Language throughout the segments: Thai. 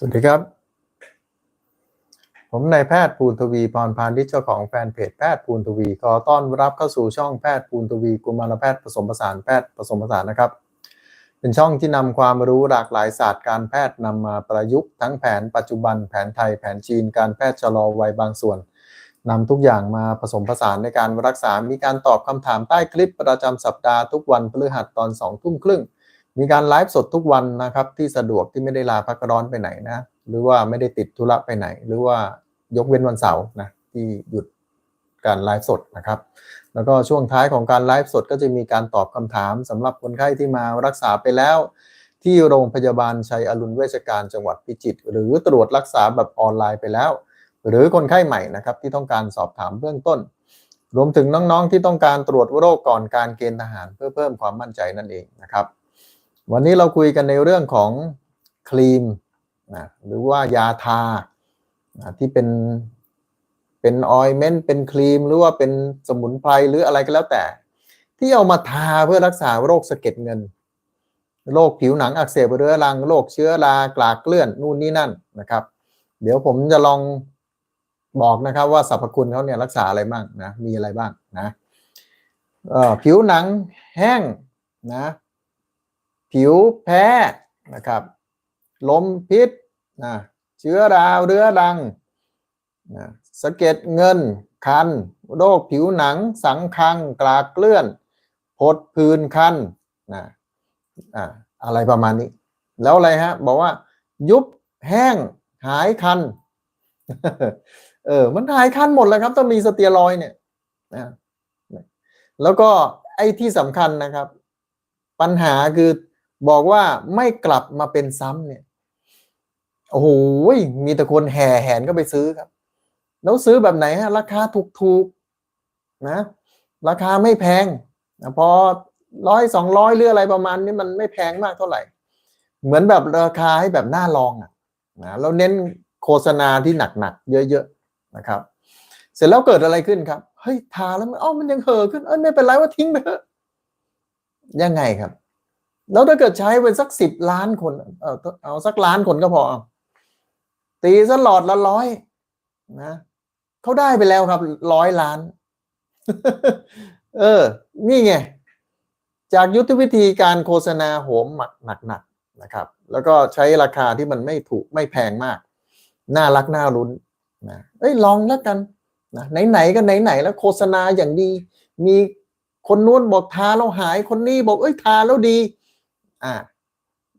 สวัสดีครับ ผมนายแพทย์ภูนทวีพรพานิชเจ้าของแฟนเพจแพทย์ภูนทวี ขอต้อนรับเข้าสู่ช่องแพทย์ภูนทวีกุมารแพทย์ผสมผสานแพทย์ผสมผสานนะครับ เป็นช่องที่นำความรู้หลากหลายศาสตร์การแพทย์นำมาประยุกต์ทั้งแผนปัจจุบันแผนไทยแผนจีนการแพทย์ชะลอวัยบางส่วนนำทุกอย่างมาผสมผสานในการรักษา มีการตอบคำถามใต้คลิปประจำสัปดาห์ทุกวันพฤหัสตอน2ทุ่มครึ่ง มีการไลฟ์สดทุกวันนะครับ ที่สะดวกที่ไม่ได้ลาพักร้อนไปไหนนะ หรือว่าไม่ได้ติดธุระไปไหน หรือว่ายกเว้นวันเสาร์นะที่หยุดการไลฟ์สดนะครับ แล้วก็ช่วงท้ายของการไลฟ์สดก็จะมีการตอบคำถามสำหรับคนไข้ที่มารักษาไปแล้ว ที่โรงพยาบาลชัยอรุณเวชการจังหวัดพิจิตรหรือตรวจรักษาแบบออนไลน์ไปแล้ว หรือคนไข้ใหม่นะครับที่ต้องการสอบถามเบื้องต้น รวมถึงน้องๆที่ต้องการตรวจโรคก่อนการเกณฑ์ทหารเพื่อเพิ่มความมั่นใจนั่นเองนะครับ วันนี้เราคุยกันในเรื่องของครีมนะหรือว่ายาทานะที่เป็นเป็นออยเมนต์เป็นครีม หรือว่าเป็นสมุนไพรหรืออะไรก็แล้วแต่ ที่เอามาทาเพื่อรักษาโรคสะเก็ดเงินโรคผิวหนังอักเสบเรื้อรังโรคเชื้อรากลากเลื่อนนู่นนี่นั่นนะครับ เดี๋ยวผมจะลองบอกนะครับว่าสรรพคุณเขาเนี่ยรักษาอะไรบ้างนะมีอะไรบ้างนะผิวหนังแห้งนะ ผิวแพ้นะครับ ลมพิษนะเชื้อราเรื้อรังนะสะเก็ดเงินคัน โรคผิวหนังสังคังกลากเลื่อนพดพื้นคันนะอ่าอะไรประมาณนี้ แล้วอะไรฮะ บอกว่า ยุบแห้งหายคัน เออ มันหายคันหมดแล้วครับ ต้องมีสเตียรอยเนี่ยนะแล้วก็ไอ้ที่สำคัญนะครับ ปัญหาคือ บอกว่าไม่กลับมาเป็นซ้ำเนี่ยโอ้โหมีแต่คนแห่แหนก็ไปซื้อครับ แล้วซื้อแบบไหนฮะ ราคาถูกๆนะ ราคาไม่แพงนะพอร้อยสองร้อยหรืออะไรประมาณนี้มันไม่แพงมากเท่าไหร่ เหมือนแบบราคาให้แบบน่าลองอะนะแล้วเน้นโฆษณาที่หนักๆเยอะๆนะครับ เสร็จแล้วเกิดอะไรขึ้นครับเฮ้ยทาแล้วมันอ๋อมันยังเห่อขึ้นเอ้ยไม่เป็นไรว่าทิ้งไปเถอะยังไงครับ แล้วถ้าเกิดใช้เป็นสักสิบล้านคนเอาเอาสักล้านคนก็พอ ตีซะหลอดละร้อยนะเขาได้ไปแล้วครับร้อยล้าน เออ นี่ไง จากยุทธวิธีการโฆษณาโหมหมักหนักๆนะครับ แล้วก็ใช้ราคาที่มันไม่ถูกไม่แพงมาก น่ารักน่ารุ้นนะเอ้ยลองแล้วกันนะไหนๆก็ไหนๆแล้วโฆษณาอย่างดี มีคนนู้นบอกทาแล้วหายคนนี้บอกเอ้ยทาแล้วดี อ่า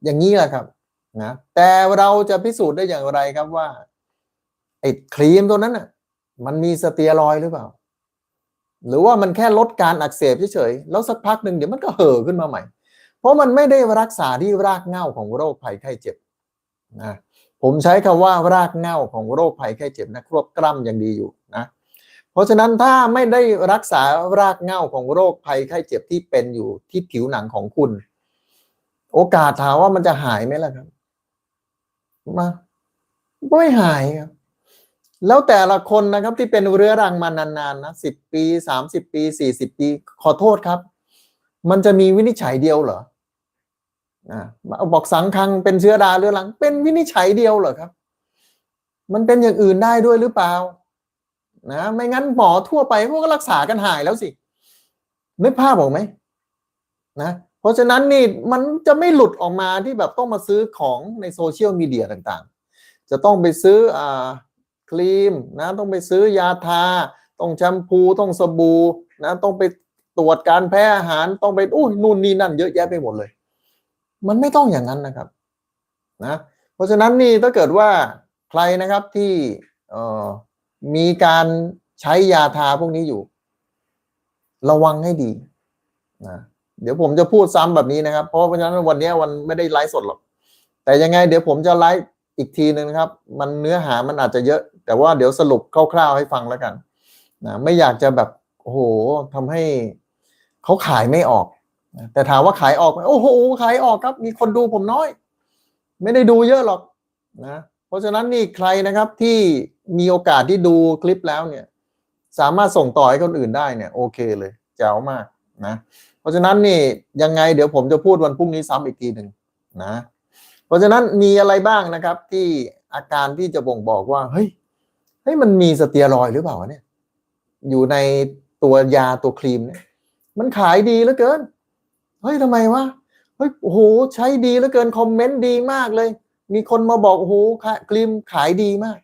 อย่างนี้แหละครับนะแต่เราจะพิสูจน์ได้อย่างไรครับว่าไอ้ครีมตัวนั้นน่ะ มันมีสเตียรอยหรือเปล่า หรือว่ามันแค่ลดการอักเสบเฉยๆแล้วสักพักหนึ่งเดี๋ยวมันก็เห่อขึ้นมาใหม่ เพราะมันไม่ได้รักษาที่รากเหง้าของโรคภัยไข้เจ็บนะผมใช้คำว่ารากเหง้าของโรคภัยไข้เจ็บนะครวบกล้ำยังดีอยู่นะเพราะฉะนั้นถ้าไม่ได้รักษารากเหง้าของโรคภัยไข้เจ็บที่เป็นอยู่ที่ผิวหนังของคุณ โอกาสถามว่ามันจะหายไหมล่ะครับ มาไม่หายครับ แล้วแต่ละคนนะครับที่เป็นเรื้อรังมานานๆนะสิบปีสามสิบปีสี่สิบปี ขอโทษครับ มันจะมีวินิจฉัยเดียวเหรออ่าบอกสังคังเป็นเชื้อราเรื้อรัง เป็นวินิจฉัยเดียวเหรอครับ มันเป็นอย่างอื่นได้ด้วยหรือเปล่านะไม่งั้นหมอทั่วไปพวกก็รักษากันหายแล้วสินึกภาพออกไหมนะ เพราะฉะนั้นนี่มันจะไม่หลุดออกมาที่แบบต้องมาซื้อของในโซเชียลมีเดียต่างๆ จะต้องไปซื้ออ่าครีมนะต้องไปซื้อยาทา ต้องแชมพูต้องสบู่นะต้องไปตรวจการแพ้อาหารต้องไปอุ้ยนู่นนี่นั่นเยอะแยะไปหมดเลย มันไม่ต้องอย่างนั้นนะครับนะเพราะฉะนั้นนี่ถ้าเกิดว่าใครนะครับที่เออมีการใช้ยาทาพวกนี้อยู่ ระวังให้ดีนะ เดี๋ยวผมจะพูดซ้ำแบบนี้นะครับ เพราะเพราะฉะนั้นวันนี้วันไม่ได้ไลฟ์สดหรอก แต่ยังไง เดี๋ยวผมจะไลฟ์อีกทีหนึ่งนะครับ มันเนื้อหามันอาจจะเยอะ แต่ว่าเดี๋ยวสรุปคร่าวๆให้ฟังแล้วกันนะไม่อยากจะแบบโอ้โหทำให้เขาขายไม่ออก แต่ถามว่าขายออกไหมโอ้โหขายออกครับ มีคนดูผมน้อย ไม่ได้ดูเยอะหรอกนะเพราะฉะนั้นนี่ใครนะครับที่มีโอกาสที่ดูคลิปแล้วเนี่ย สามารถส่งต่อให้คนอื่นได้เนี่ย โอเคเลยแจ๋วมากนะ เพราะฉะนั้นนี่ยังไงเดี๋ยวผมจะพูดวันพรุ่งนี้ซ้ำอีกทีหนึ่งนะ เพราะฉะนั้นมีอะไรบ้างนะครับ ที่อาการที่จะบ่งบอกว่าเฮ้ยเฮ้ยมันมีสเตียรอยหรือเปล่าเนี่ย อยู่ในตัวยาตัวครีมเนี่ย มันขายดีเหลือเกินเฮ้ยทำไมวะเฮ้ยโอ้โหใช้ดีเหลือเกินคอมเมนต์ดีมากเลย มีคนมาบอกโอ้โหครีมขายดีมาก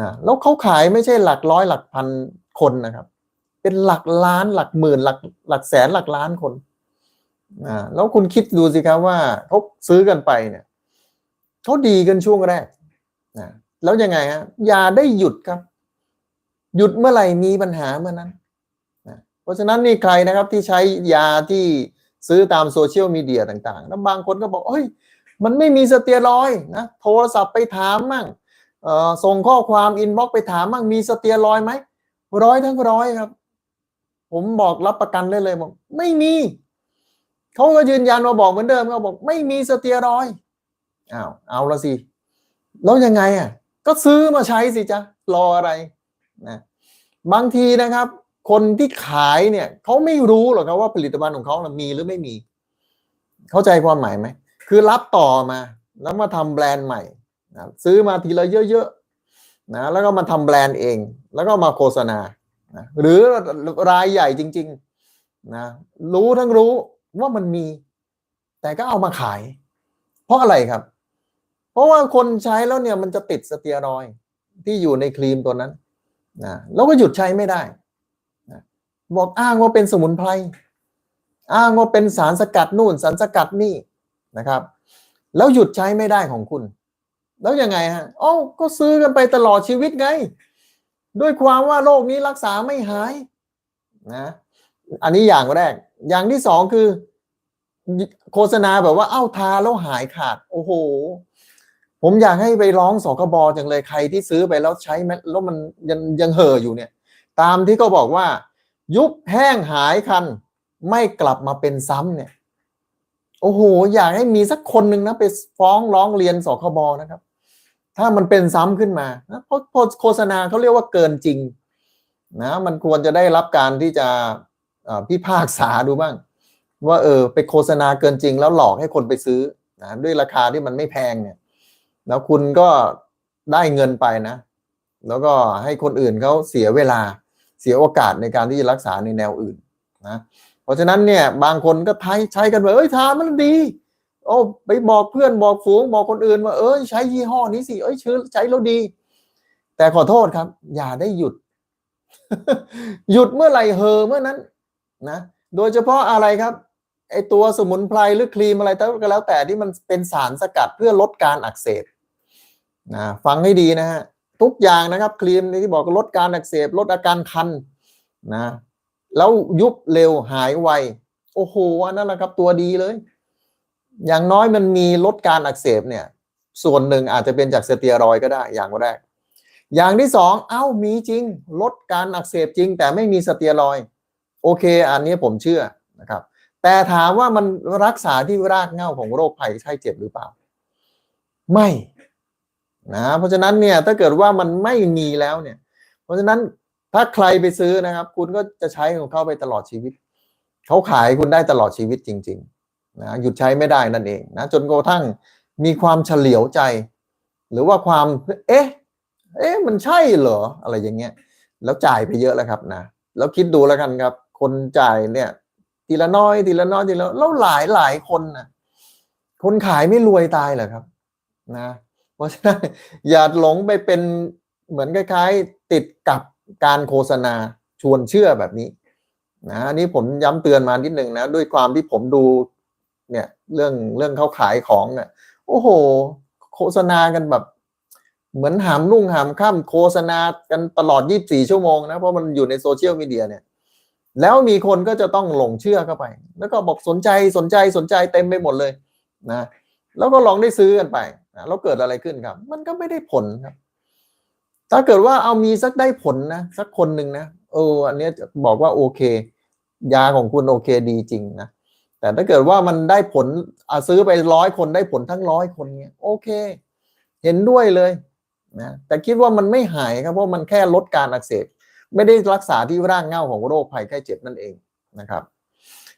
นะแล้วเขาขายไม่ใช่หลักร้อยหลักพันคนนะครับ เป็นหลักล้านหลักหมื่นหลักหลักแสนหลักล้านคนนะแล้วคุณคิดดูสิครับว่าเขาซื้อกันไปเนี่ยเขาดีกันช่วงแรกนะแล้วยังไงฮะอย่าได้หยุดครับ หยุดเมื่อไหร่มีปัญหาเมื่อนั้นนะเพราะฉะนั้นนี่ใครนะครับที่ใช้ยาที่ซื้อตามโซเชียลมีเดียต่างๆ แล้วบางคนก็บอกเฮ้ย มันไม่มีสเตียรอยนะ โทรศัพท์ไปถามมั่งส่งข้อความอินบ็อกไปถามมั่งมีสเตียรอยไหมร้อยทั้งร้อยครับ ผมบอกรับประกันได้เลยบอก ไม่มีเขาก็ยืนยันมาบอกเหมือนเดิมเขาบอก ไม่มีสเตียรอยอ้าวเอาละสิแล้วยังไงอะ ก็ซื้อมาใช้สิจ๊ะรออะไรนะบางทีนะครับ คนที่ขายเนี่ยเขาไม่รู้หรอกครับว่าผลิตภัณฑ์ของเขานะมีหรือไม่มี เข้าใจความหมายไหมคือรับต่อมา แล้วมาทำแบรนด์ใหม่นะซื้อมาทีละเยอะๆนะแล้วก็มาทำแบรนด์เอง แล้วก็มาโฆษณา นะหรือรายใหญ่จริงๆนะรู้ทั้งรู้ว่ามันมี แต่ก็เอามาขาย เพราะอะไรครับ เพราะว่าคนใช้แล้วเนี่ยมันจะติดสเตียรอยที่อยู่ในครีมตัวนั้นนะแล้วก็หยุดใช้ไม่ได้นะบอกอ้างว่าเป็นสมุนไพรอ้างว่าเป็นสารสกัดนู่นสารสกัดนี่นะครับ แล้วหยุดใช้ไม่ได้ของคุณ แล้วยังไงฮะอ๋อก็ซื้อกันไปตลอดชีวิตไง ด้วยความว่าโรคนี้รักษาไม่หายนะอันนี้อย่างแรก อย่างที่สองคือ โฆษณาแบบว่าเอ้าทาแล้วหายขาด โอ้โห ผมอยากให้ไปร้องสคบจังเลยใครที่ซื้อไปแล้วใช้แมแล้วมันยังยังเห่ออยู่เนี่ย ตามที่เขาบอกว่า ยุบแห้งหายคัน ไม่กลับมาเป็นซ้ำเนี่ย โอ้โห อยากให้มีสักคนหนึ่งนะไปฟ้องร้องเรียนสคบนะครับ ถ้ามันเป็นซ้ำขึ้นมาเพราะโฆษณาเขาเรียกว่าเกินจริงนะมันควรจะได้รับการที่จะเอ่อพิพากษาดูบ้าง ว่าเออไปโฆษณาเกินจริง แล้วหลอกให้คนไปซื้อนะด้วยราคาที่มันไม่แพงเนี่ยแล้วคุณก็ได้เงินไปนะ แล้วก็ให้คนอื่นเขาเสียเวลาเสียโอกาสในการที่จะรักษาในแนวอื่นนะเพราะฉะนั้นเนี่ยบางคนก็ใช้ใช้กันว่าเอ้ยทามันดี โอ้ไปบอกเพื่อนบอกฝูงบอกคนอื่นว่าเอ้ยใช้ยี่ห้อนี้สิเอ้ยชื่อใช้แล้วดี แต่ขอโทษครับ อย่าได้หยุด หยุดเมื่อไหร่เฮอเมื่อนั้นนะโดยเฉพาะอะไรครับไอตัวสมุนไพรหรือครีมอะไรก็แล้วแต่ที่มันเป็นสารสกัดเพื่อลดการอักเสบนะฟังให้ดีนะฮะทุกอย่างนะครับครีมที่บอกลดการอักเสบ ลดอาการคันนะแล้วยุบเร็วหายไวโอ้โหอันนั้นแหละครับตัวดีเลย อย่างน้อยมันมีลดการอักเสบเนี่ย ส่วนหนึ่งอาจจะเป็นจากสเตียรอยก็ได้อย่างแรก อย่างที่สองเอ้ามีจริง ลดการอักเสบจริง แต่ไม่มีสเตียรอย โอเค อันนี้ผมเชื่อนะครับ แต่ถามว่ามันรักษาที่รากเหง้าของโรคภัยไข้เจ็บหรือเปล่า ไม่นะเพราะฉะนั้นเนี่ยถ้าเกิดว่ามันไม่มีแล้วเนี่ย เพราะฉะนั้นถ้าใครไปซื้อนะครับ คุณก็จะใช้ของเขาไปตลอดชีวิต เขาขายคุณได้ตลอดชีวิตจริง ๆ นะหยุดใช้ไม่ได้นั่นเองนะจนกระทั่งมีความเฉลียวใจ หรือว่าความเอ๊ะเอ๊ะมันใช่เหรออะไรอย่างเงี้ยแล้วจ่ายไปเยอะแล้วครับนะแล้วคิดดูแล้วกันครับ คนจ่ายเนี่ย ทีละน้อยทีละน้อยทีละแล้วหลายหลายคนนะคนขายไม่รวยตายเหรอครับ นะ เพราะฉะนั้นอย่าหลงไปเป็นเหมือนคล้ายๆ ติดกับการโฆษณาชวนเชื่อแบบนี้นะอันนี้ผมย้ำเตือนมานิดหนึ่งนะ ด้วยความที่ผมดู เนี่ยเรื่องเรื่องเขาขายของเนี่ยโอ้โห โฆษณากันแบบ เหมือนหามรุ่งหามค่ำโฆษณากันตลอด 24 ชั่วโมงนะเพราะมันอยู่ในโซเชียลมีเดียเนี่ย แล้วมีคนก็จะต้องหลงเชื่อเข้าไป แล้วก็บอกสนใจสนใจสนใจเต็มไปหมดเลยนะแล้วก็ลองได้ซื้อกันไปนะแล้วเกิดอะไรขึ้นครับ มันก็ไม่ได้ผลครับ ถ้าเกิดว่าเอามีสักได้ผลนะสักคนหนึ่งนะเอออันนี้บอกว่าโอเค ยาของคุณโอเคดีจริงนะ แต่ถ้าเกิดว่ามันได้ผลซื้อไปร้อยคนได้ผลทั้งร้อยคนเนี้ยโอเค เห็นด้วยเลยนะแต่คิดว่ามันไม่หายครับเพราะมันแค่ลดการอักเสบไม่ได้รักษาที่รากเหง้าของโรคภัยไข้เจ็บนั่นเองนะครับ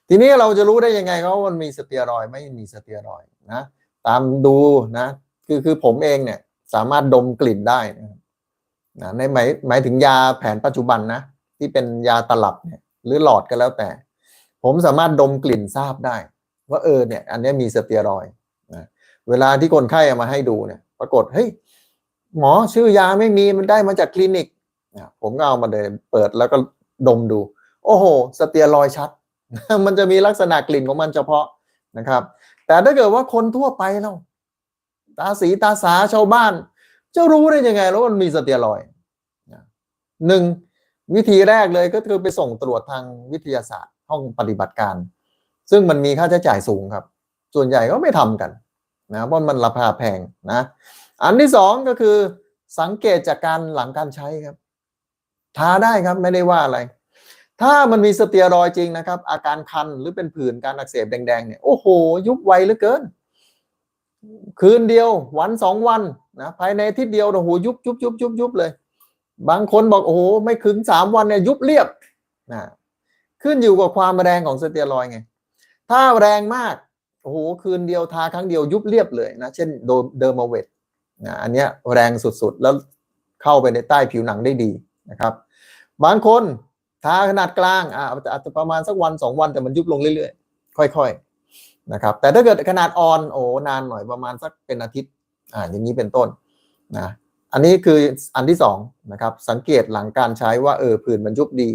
ทีนี้เราจะรู้ได้ยังไงครับว่ามันมีสเตียรอยไม่มีสเตียรอยนะตามดูนะคือคือผมเองเนี่ยสามารถดมกลิ่นได้นะในหมายหมายถึงยาแผนปัจจุบันนะที่เป็นยาตลับเนี่ยหรือหลอดก็แล้วแต่ ผมสามารถดมกลิ่นทราบได้ ว่าเออเนี่ย อันนี้มีสเตียรอยด์นะเวลาที่คนไข้ามาให้ดูเนี่ย ปรากฏเฮ้ยหมอชื่อยาไม่มีมันได้มาจากคลินิกนะผมก็เอามาเลยเปิดแล้วก็ดมดู โอ้โห สเตียรอย์ชัด มันจะมีลักษณะกลิ่นของมันเฉพาะนะครับ แต่ถ้าเกิดว่าคนทั่วไปเราตาสีตาสาชาวบ้าน จะรู้ได้ยังไงแล้วมันมีสเตียรอย์หนึ่งวิธีแรกเลยก็คือไปส่งตรวจทางวิทยาศาสตร์ ห้องปฏิบัติการ ซึ่งมันมีค่าใช้จ่ายสูงครับ ส่วนใหญ่ก็ไม่ทำกันนะเพราะมันราคาแพงนะอันที่สองก็คือสังเกตจากการหลังการใช้ครับ ทาได้ครับไม่ได้ว่าอะไร ถ้ามันมีสเตียรอยด์จริงนะครับ อาการคันหรือเป็นผื่นการอักเสบแดงๆเนี่ยโอ้โห ยุบไวเหลือเกิน คืนเดียววันสองวันนะภายในทิตย์เดียวโอ้โหยุบยุบยุบยุบยุบเลย บางคนบอกโอ้โหไม่ถึงสามวันเนี่ยยุบเรียบนะ ขึ้นอยู่กับความแรงของสเตียรอย์ไง ถ้าแรงมาก โอ้โห คืนเดียวทาครั้งเดียวยุบเรียบเลยนะ เช่นโดเดอร์มาเวตนะอันเนี้ยแรงสุดๆ แล้วเข้าไปในใต้ผิวหนังได้ดีนะครับ บางคนทาขนาดกลางอ่าอาจจะประมาณสักวันสองวันแต่มันยุบลงเรื่อยๆ ค่อยๆนะครับ แต่ถ้าเกิดขนาดอ่อนโอ้นานหน่อยประมาณสักเป็นอาทิตย์อ่าอย่างนี้เป็นต้นนะ อันนี้คืออันที่สองนะครับสังเกตหลังการใช้ว่าเออผื่นมันยุบดี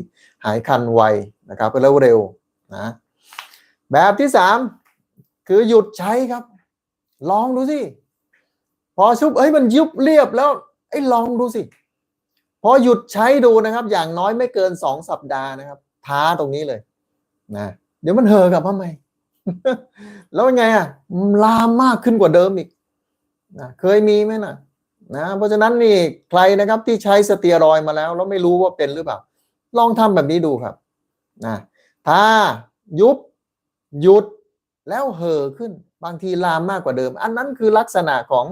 หายคันไวนะครับแล้วเร็วนะแบบที่สามคือหยุดใช้ครับ ลองดูสิพอชุบเอ้ยมันยุบเรียบแล้วไอ้ลองดูสิพอหยุดใช้ดูนะครับ อย่างน้อยไม่เกินสองสัปดาห์นะครับ ท้าตรงนี้เลยนะเดี๋ยวมันเห่อกลับมาใหม่แล้วไงอะลามมากขึ้นกว่าเดิมอีกนะเคยมีไหมนะ นะเพราะฉะนั้นนี่ใครนะครับที่ใช้สเตียรอยมาแล้ว แล้วไม่รู้ว่าเป็นหรือเปล่า ลองทำแบบนี้ดูครับนะถ้ายุบ หยุดแล้วเห่อขึ้น บางทีลามมากกว่าเดิม อันนั้นคือลักษณะของ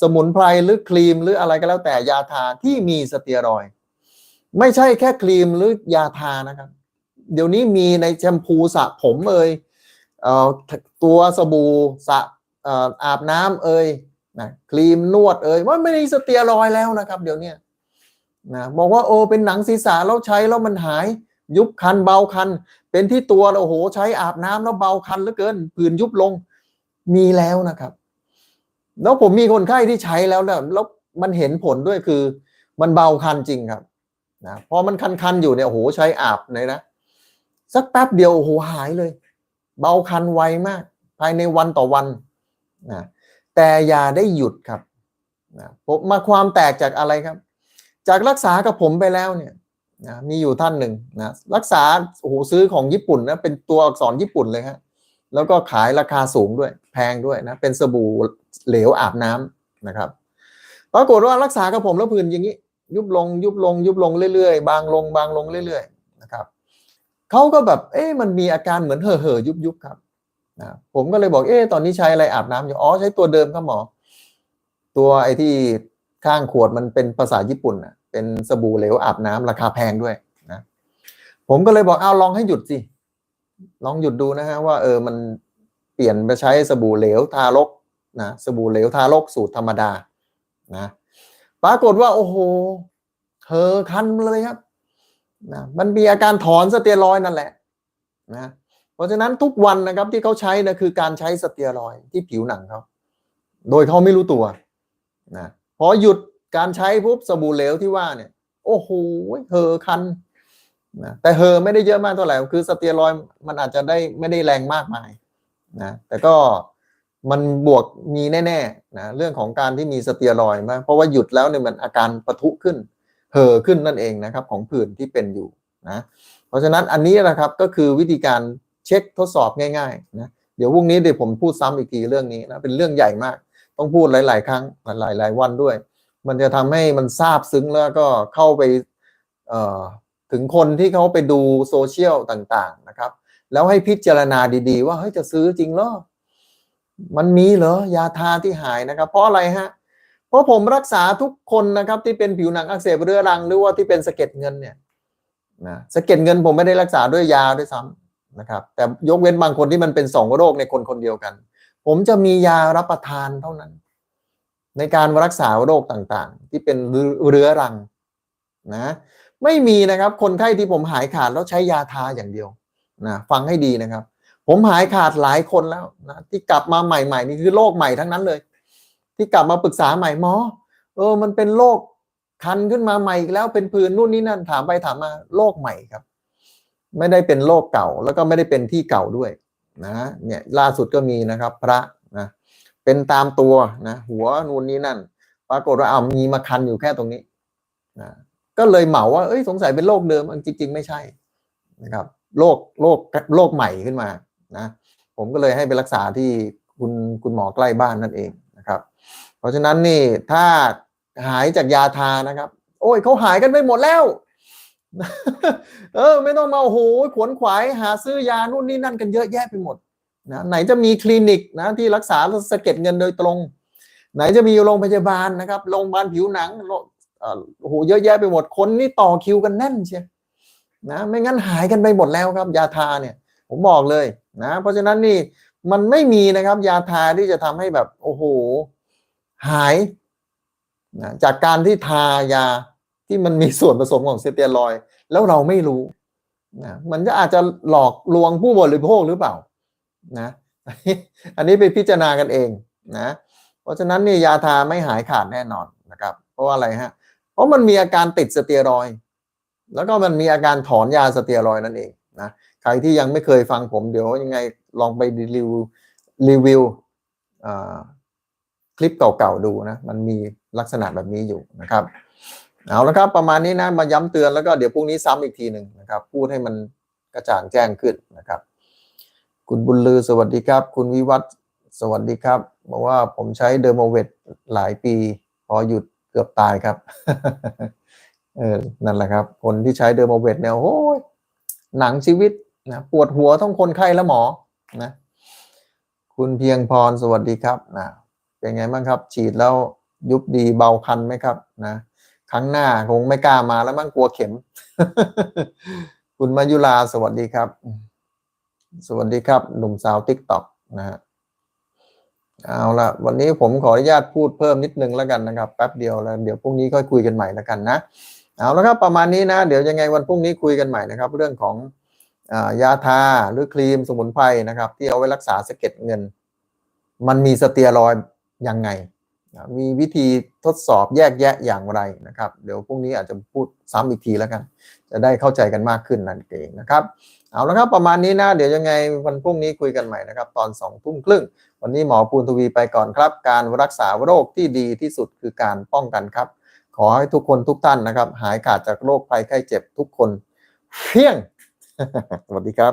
สมุนไพรหรือครีมหรืออะไรก็แล้วแต่ยาทาที่มีสเตียรอย ไม่ใช่แค่ครีมหรือยาทานะครับ เดี๋ยวนี้มีในแชมพูสระผมเอ่ยเอ่อตัวสบู่สระเอ่ออาบน้ำเอ่ย นะครีมนวดเอ่ยว่าไม่มีสเตียรอยแล้วนะครับ เดี๋ยวนี้นะบอกว่าโอ้เป็นหนังศีรษะแล้วใช้แล้วมันหาย ยุบคันเบาคัน เป็นที่ตัวโอ้โห ใช้อาบน้ำแล้วเบาคันเหลือเกินผื่นยุบลงมีแล้วนะครับ แล้วผมมีคนไข้ที่ใช้แล้วเนี่ยแล้วมันเห็นผลด้วยคือ มันเบาคันจริงครับนะพอมันคันๆอยู่เนี่ยโอ้โหใช้อาบเลยนะสักแป๊บเดียวโอ้โหหายเลย เบาคันไวมาก ภายในวันต่อวันนะ แต่อย่าได้หยุดครับนะผมมาความแตกจากอะไรครับ จากรักษากับผมไปแล้วเนี่ยนะมีอยู่ท่านหนึ่งนะรักษาโอ้โหซื้อของญี่ปุ่นนะเป็นตัวอักษรญี่ปุ่นเลยครับแล้วก็ขายราคาสูงด้วย แพงด้วยนะเป็นสบู่เหลวอาบน้ำนะครับปรากฏว่ารักษากับผมแล้วผื่นอย่างนี้ ยุบลงยุบลง ยุบลงเรื่อยๆ บางลงบางลงเรื่อยๆนะครับเขาก็แบบเอ๊ะมันมีอาการเหมือนเห่อเห่อยุบยุบครับ นะผมก็เลยบอกเอ๊ะตอนนี้ใช้อะไรอาบน้ำอยู่อ๋อใช้ตัวเดิมครับหมอ ตัวไอ้ที่ข้างขวดมันเป็นภาษาญี่ปุ่นนะเป็นสบู่เหลวอาบน้ำราคาแพงด้วยนะผมก็เลยบอกเอาลองให้หยุดสิลองหยุดดูนะฮะว่า เออมันเปลี่ยนไปใช้สบู่เหลวทารกนะสบู่เหลวทารกสูตรธรรมดานะปรากฏว่า โอ้โหเธอคันเลยครับนะมันมีอาการถอนสเตียรอยนั่นแหละ นะ เพราะฉะนั้นทุกวันนะครับที่เขาใช้นะคือการใช้สเตียรอยที่ผิวหนังเขาโดยเขาไม่รู้ตัวนะพอหยุดการใช้ปุ๊บสบู่เหลวที่ว่าเนี่ย โอ้โหเธอคันนะแต่เฮอไม่ได้เยอะมากเท่าไหร่คือสเตียรอยมันอาจจะได้ไม่ได้แรงมากมายนะแต่ก็มันบวกมีแน่ๆนะเรื่องของการที่มีสเตียรอยมาเพราะว่าหยุดแล้วเนี่ยมันอาการปะทุขึ้นเห่อขึ้นนั่นเองนะครับ ของผื่นที่เป็นอยู่นะเพราะฉะนั้นอันนี้นะครับก็คือวิธีการ เช็คทดสอบง่ายๆนะเดี๋ยวพรุ่งนี้เดี๋ยวผมพูดซ้ำอีกทีเรื่องนี้นะเป็นเรื่องใหญ่มาก ต้องพูดหลาย ๆ ครั้งหลาย ๆ วันด้วย มันจะทำให้มันทราบซึ้งแล้วก็เข้าไปเอ่อถึงคนที่เขาไปดูโซเชียลต่างๆนะครับ แล้วให้พิจารณาดีๆ ว่าเฮ้ยจะซื้อจริงเหรอมันมีเหรอยาทาที่หายนะครับ เพราะอะไรฮะเพราะผมรักษาทุกคนนะครับที่เป็นผิวหนังอักเสบเรื้อรังหรือว่าที่เป็นสะเก็ดเงินเนี่ยนะสะเก็ดเงินผมไม่ได้รักษาด้วยยาด้วยซ้ำ นะครับ แต่ยกเว้นบางคนที่มันเป็นสองโรคในคนคนเดียวกัน ผมจะมียารับประทานเท่านั้น ในการรักษาโรคต่างๆ ที่เป็นเรื้อรังนะไม่มีนะครับคนไข้ที่ผมหายขาดแล้วใช้ยาทาอย่างเดียวนะฟังให้ดีนะครับ ผมหายขาดหลายคนแล้วนะที่กลับมาใหม่ๆนี่คือโรคใหม่ทั้งนั้นเลย ที่กลับมาปรึกษาใหม่หมอเออมันเป็นโรคคันขึ้นมาใหม่อีกแล้วเป็นผื่นนู่นนี่นั่นถามไปถามมาโรคใหม่ครับ ไม่ได้เป็นโรคเก่า แล้วก็ไม่ได้เป็นที่เก่าด้วยนะเนี่ยล่าสุดก็มีนะครับ พระนะเป็นตามตัวนะหัวนู่นนี่นั่น ปรากฏว่าเอามีมาคันอยู่แค่ตรงนี้นะก็เลยเหมาว่าเอ้ยสงสัยเป็นโรคเดิมอันจริง ๆ ไม่ใช่นะครับโรคโรคโรคใหม่ขึ้นมานะผมก็เลยให้ไปรักษาที่คุณคุณหมอใกล้บ้านนั่นเองนะครับ เพราะฉะนั้นนี่ถ้าหายจากยาทานะครับ โอ้ยเขาหายกันไปหมดแล้ว เออ ไม่ต้องมาโอ้โหขวนขวายหาซื้อยานู่นนี่นั่นกันเยอะแยะไปหมดนะไหนจะมีคลินิกนะที่รักษาสะเก็ดเงินโดยตรง ไหนจะมีโรงพยาบาลนะครับโรงพยาบาลผิวหนังโอ้โหเยอะแยะไปหมดคนนี่ต่อคิวกันแน่นเชียนะไม่งั้นหายกันไปหมดแล้วครับยาทาเนี่ย ผมบอกเลยนะ เพราะฉะนั้นนี่มันไม่มีนะครับยาทาที่จะทำให้แบบโอ้โหหายนะจากการที่ทายา ที่มันมีส่วนผสมของสเตียรอย แล้วเราไม่รู้นะมันจะอาจจะหลอกลวงผู้บริโภคหรือเปล่านะอันนี้ไปพิจารณากันเองนะเพราะฉะนั้นเนี่ยยาทาไม่หายขาดแน่นอนนะครับ เพราะอะไรฮะเพราะมันมีอาการติดสเตียรอย แล้วก็มันมีอาการถอนยาสเตียรอยนั่นเองนะใครที่ยังไม่เคยฟังผมเดี๋ยวยังไงลองไปรีวิวรีวิวคลิปเก่าๆดูนะมันมีลักษณะแบบนี้อยู่นะครับ เอาละครับประมาณนี้นะมาย้ำเตือนแล้วก็เดี๋ยวพรุ่งนี้ซ้ำอีกทีหนึ่งนะครับ พูดให้มันกระจ่างแจ้งขึ้นนะครับ คุณบุญลือสวัสดีครับ คุณวิวัฒสวัสดีครับบอกว่าผมใช้เดอร์โมเวตหลายปี พอหยุดเกือบตายครับเออนั่นแหละครับ คนที่ใช้เดอร์โมเวตเนี่ยโอ้ยหนังชีวิตนะปวดหัวทั้งคนไข้และหมอนะคุณเพียงพรสวัสดีครับนะเป็นไงบ้างครับ ฉีดแล้วยุบดีเบาคันไหมครับ นะ ครั้งหน้าคงไม่กล้ามาแล้วมั้งกลัวเข็ม คุณมายุลาสวัสดีครับ สวัสดีครับ หนุ่มสาวติ๊กต็อกนะฮะเอาละวันนี้ผมขออนุญาตพูดเพิ่มนิดนึงแล้วกันนะครับแป๊บเดียวแล้วเดี๋ยวพรุ่งนี้ค่อยคุยกันใหม่แล้วกันนะเอาละครับประมาณนี้นะเดี๋ยวยังไงวันพรุ่งนี้คุยกันใหม่นะครับ เรื่องของอยาทาหรือครีมสมุนไพรนะครับ ที่เอาไว้รักษาสะเก็ดเงิน มันมีสเตียรอยยังไง มีวิธีทดสอบแยกแยะอย่างไรนะครับ เดี๋ยวพรุ่งนี้อาจจะพูดซ้ำอีกทีแล้วกัน จะได้เข้าใจกันมากขึ้นนั่นเองนะครับ เอาละครับประมาณนี้นะ เดี๋ยวยังไงวันพรุ่งนี้คุยกันใหม่นะครับ ตอนสองทุ่มครึ่ง วันนี้หมอปูนทวีไปก่อนครับ การรักษาโรคที่ดีที่สุดคือการป้องกันครับ ขอให้ทุกคนทุกท่านนะครับ หายขาดจากโรคภัยไข้เจ็บทุกคนเพียงสวัสดีครับ